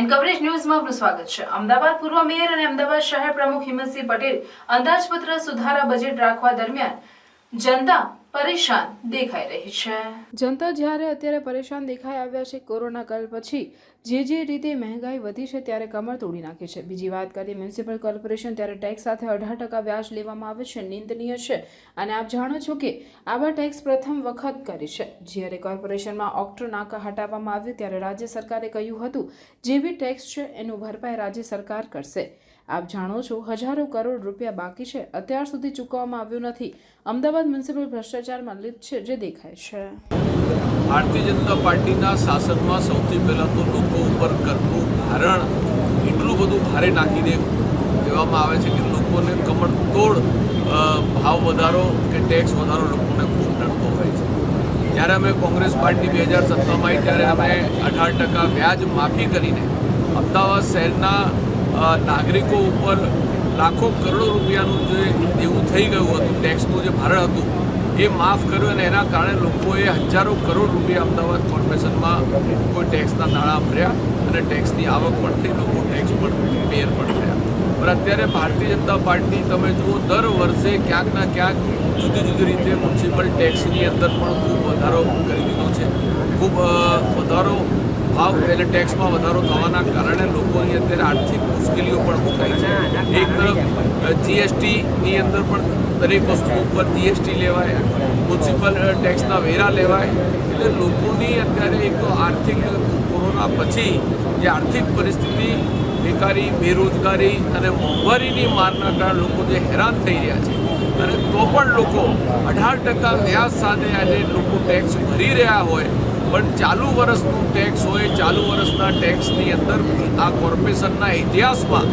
N coverage ન્યૂઝમાં આપનું સ્વાગત છે. અમદાવાદ પૂર્વ મેયર અને અમદાવાદ શહેર પ્રમુખ હિંમતસિંહ પટેલ અંદાજપત્ર સુધારા બજેટ રાખવા દરમિયાન જનતા પરેશાન દેખાઈ રહી છે. જનતા જ્યારે અત્યારે પરેશાન દેખાઈ આવ્યા છે કોરોના કાલ પછી જે જે રીતે મહેંગાઈ વધી છે ત્યારે કમર તોડી નાખી છે. બીજી વાત કરીએ, મ્યુનિસિપલ કોર્પોરેશન ત્યારે ટેક્સ સાથે અઢાર ટકા વ્યાજ લેવામાં આવે છે. નિંદનીય છે. અને આપ જાણો છો કે આવા ટેક્સ પ્રથમ વખત કરી છે. જ્યારે કોર્પોરેશનમાં ઓક્ટર નાકા હટાવવામાં આવ્યું ત્યારે રાજ્ય સરકારે કહ્યું હતું, જે બી ટેક્સ છે એનું ભરપાઈ રાજ્ય સરકાર કરશે. આપ જાણો છો, હજારો કરોડ રૂપિયા બાકી છે. અત્યાર સુધી ચૂકવવામાં આવ્યું નથી. અમદાવાદ મ્યુનિસિપલ ભ્રષ્ટાચારમાં લિપ્ત છે, જે દેખાય છે. ભારતીય જનતા પાર્ટીના શાસનમાં સૌથી પહેલાં તો લોકો ઉપર કરનું ભારણ એટલું બધું ભારે નાખી દે દેવામાં આવે છે કે લોકોને કમળતોડ ભાવ વધારો કે ટેક્સ વધારો લોકોને ખૂબ નડતો હોય છે. જ્યારે અમે કોંગ્રેસ પાર્ટી બે હજાર સત્તરમાં આવી ત્યારે અમે અઢાર ટકા વ્યાજ માફી કરીને અમદાવાદ શહેરના નાગરિકો ઉપર લાખો કરોડો રૂપિયાનું જે દેવું થઈ ગયું હતું ટેક્સનું જે ભારણ હતું એ માફ કર્યું અને એના કારણે લોકોએ હજારો કરોડ રૂપિયા અમદાવાદ કોર્પોરેશનમાં કોઈ ટેક્સના નાણાં ભર્યા અને ટેક્સની આવક પણ થઈ લોકો ટેક્સ પણ પેર પણ થયા. પણ અત્યારે ભારતીય જનતા પાર્ટી, તમે જુઓ, દર વર્ષે ક્યાંક ના ક્યાંક જુદી જુદી રીતે મ્યુનિસિપલ ટેક્સની અંદર પણ ખૂબ વધારો કરી દીધો છે. ખૂબ વધારો ભાવ એટલે ટેક્સમાં વધારો થવાના કારણે લોકોની અત્યારે આર્થિક મુશ્કેલીઓ પણ મુકાઈ છે. એક તરફ જીએસટીની અંદર પણ દરેક વસ્તુ ઉપર જીએસટી લેવાય મ્યુનિસિપલ ટેક્સના વેરા લેવાય એટલે લોકોની અત્યારે એક તો આર્થિક કોરોના પછી જે આર્થિક પરિસ્થિતિ બેકારી બેરોજગારી અને મોંઘવારીની મારના કારણે લોકો જે હેરાન થઈ રહ્યા છે. અને તો પણ લોકો અઢાર ટકા વ્યાજ સાથે આજે લોકો ટેક્સ ભરી રહ્યા હોય. પણ ચાલુ વર્ષનું ટેક્સ હોય, ચાલુ વર્ષના ટેક્સની અંદર આ કોર્પોરેશનના ઇતિહાસમાં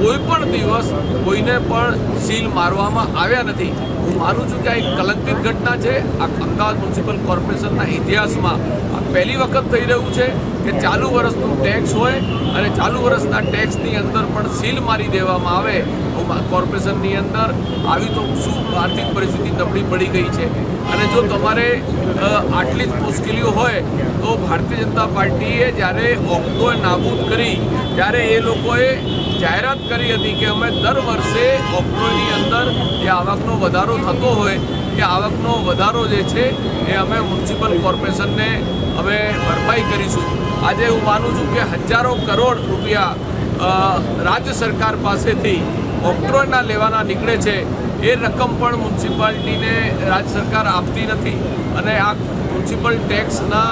કોઈ પણ દિવસ કોઈને પણ સીલ મારવામાં આવ્યા નથી. હું માનું છું કે આ એક કલંકિત ઘટના છે. આ અમદાવાદ મ્યુનિસિપલ કોર્પોરેશનના ઇતિહાસમાં આ પહેલી વખત થઈ રહ્યું છે. કે ચાલુ વર્ષનું ટેક્સ હોય અને ચાલુ વર્ષના ટેક્સની અંદર પણ સીલ મારી દેવામાં આવે કોર્પોરેશનની અંદર. આવી તો શું આર્થિક પરિસ્થિતિ નબળી પડી ગઈ છે? અને જો તમારે આટલી જ મુશ્કેલીઓ હોય, તો ભારતીય જનતા પાર્ટીએ જ્યારે ઓક્ટોએ નાબૂદ કરી, ત્યારે એ લોકોએ જાહેરાત કરી હતી કે અમે દર વર્ષે ઓક્ટોની અંદર જે આવકનો વધારો થતો હોય, એ આવકનો વધારો જે છે, એ અમે મ્યુનિસિપલ કોર્પોરેશનને અમે ભરપાઈ કરીશું. આજે હું માનું છું કે હજારો કરોડ રૂપિયા રાજ્ય સરકાર પાસેથી ઓક્ટ્રોયના લેવાના નીકળે છે. એ રકમ પણ મ્યુનિસિપાલિટીને રાજ્ય સરકાર આપતી નથી અને આ મ્યુનિસિપલ ટેક્સના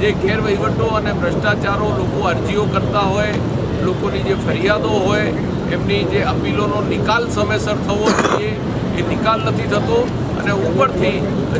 જે ગેરવહીવટો અને ભ્રષ્ટાચારો લોકો અરજીઓ કરતા હોય, લોકોની જે ફરિયાદો હોય, એમની જે અપીલોનો નિકાલ સમયસર થવો જોઈએ, એ નિકાલ નથી થતો. અને ઉપરથી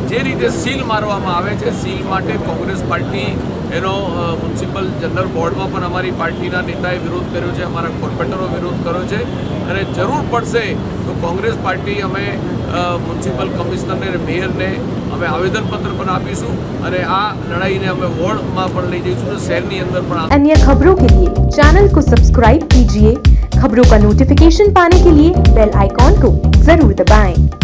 જે રીતે સીલ મારવામાં આવે છે, સીલ માટે કોંગ્રેસ પાર્ટી એનો અ, મ્યુનિસિપલ જનરલ બોર્ડમાં પણ અમારી પાર્ટીના નેતાએ વિરોધ કર્યો છે અમારા કોર્પોરેટરો વિરોધ કર્યો છે અને જરૂર પડશે તો કોંગ્રેસ પાર્ટી અમે અ, મ્યુનિસિપલ કમિશનરને અને મેયરને અમે આવેદનપત્ર પણ આપીશું અને આ લડાઈને અમે વોર્ડમાં પણ લઈ જઈશું અને શહેરની અંદર પણ આ अन्य खबरों के लिए चैनल को सब्सक्राइब कीजिए खबरों का नोटिफिकेशन पाने के लिए बेल आइकॉन को जरूर दबाएं।